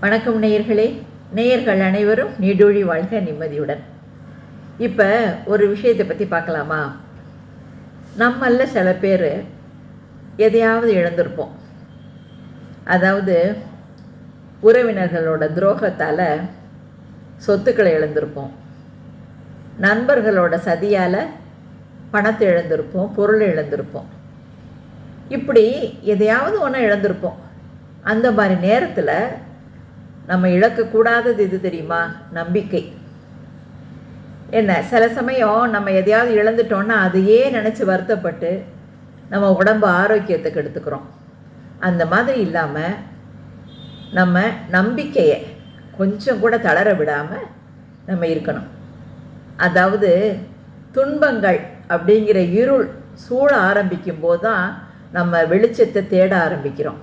வணக்கம் நேயர்களே. நேயர்கள் அனைவரும் நீடூழி வாழ்க நிம்மதியுடன். இப்போ ஒரு விஷயத்தை பற்றி பார்க்கலாமா? நம்மள சில பேர் எதையாவது இழந்திருப்போம். அதாவது உறவினர்களோட துரோகத்தால் சொத்துக்களை இழந்திருப்போம். நண்பர்களோட சதியால் பணத்தை இழந்திருப்போம் பொருள் இழந்திருப்போம். இப்படி எதையாவது ஒன்று இழந்திருப்போம். அந்த மாதிரி நேரத்தில் நம்ம இழக்கக்கூடாதது இது தெரியுமா? நம்பிக்கை. என்ன சில சமயம் நம்ம எதையாவது இழந்துட்டோன்னா அதையே நினச்சி வருத்தப்பட்டு நம்ம உடம்பு ஆரோக்கியத்தை எடுத்துக்கிறோம். அந்த மாதிரி இல்லாமல் நம்ம நம்பிக்கையை கொஞ்சம் கூட தளர விடாமல் நம்ம இருக்கணும். அதாவது துன்பங்கள் அப்படிங்கிற இருள் சூழ ஆரம்பிக்கும் போது தான் நம்ம வெளிச்சத்தை தேட ஆரம்பிக்கிறோம்.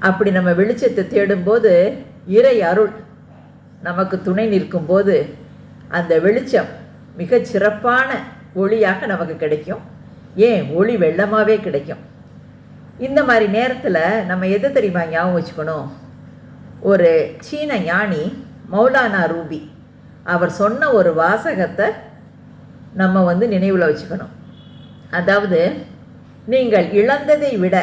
அப்படி நம்ம வெளிச்சத்தை தேடும்போது இறை அருள் நமக்கு துணை நிற்கும்போது அந்த வெளிச்சம் மிகச் சிறப்பான ஒளியாக நமக்கு கிடைக்கும். ஏன்? ஒளி வெள்ளமாகவே கிடைக்கும். இந்த மாதிரி நேரத்தில் நம்ம எது தெரியுமா ஞாபகம் வச்சுக்கணும்? ஒரு சீன ஞானி மௌலானா ரூபி அவர் சொன்ன ஒரு வாசகத்தை நம்ம வந்து நினைவில் வச்சுக்கணும். அதாவது நீங்கள் இழந்ததை விட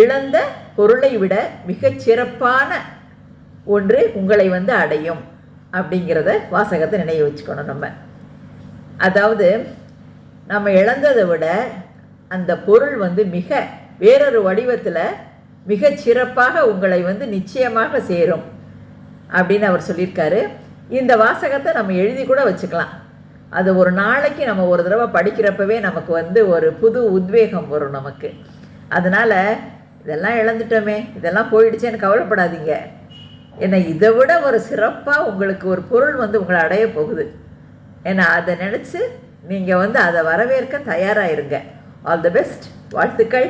இழந்த பொருளை விட மிகச் சிறப்பான ஒன்று உங்களை வந்து அடையும் அப்படிங்கிறத வாசகத்தை நினைவு வச்சுக்கணும் நம்ம. அதாவது நம்ம இழந்ததை விட அந்த பொருள் வந்து மிக வேறொரு வடிவத்தில் மிகச் சிறப்பாக உங்களை வந்து நிச்சயமாக சேரும் அப்படின்னு அவர் சொல்லியிருக்காரு. இந்த வாசகத்தை நம்ம எழுதி கூட வச்சுக்கலாம். அது ஒரு நாளைக்கு நம்ம ஒரு தடவை படிக்கிறப்பவே நமக்கு வந்து ஒரு புது உத்வேகம் வரும் நமக்கு. அதனால் இதெல்லாம் இழந்துட்டோமே இதெல்லாம் போயிடுச்சேன்னு கவலைப்படாதீங்க. ஏன்னா இதை விட ஒரு சிறப்பாக உங்களுக்கு ஒரு பொருள் வந்து உங்களை அடைய போகுது. ஏன்னா அதை நினச்சி நீங்கள் வந்து அதை வரவேற்க தயாராக இருங்க ஆல் தி பெஸ்ட் வாழ்த்துக்கள்.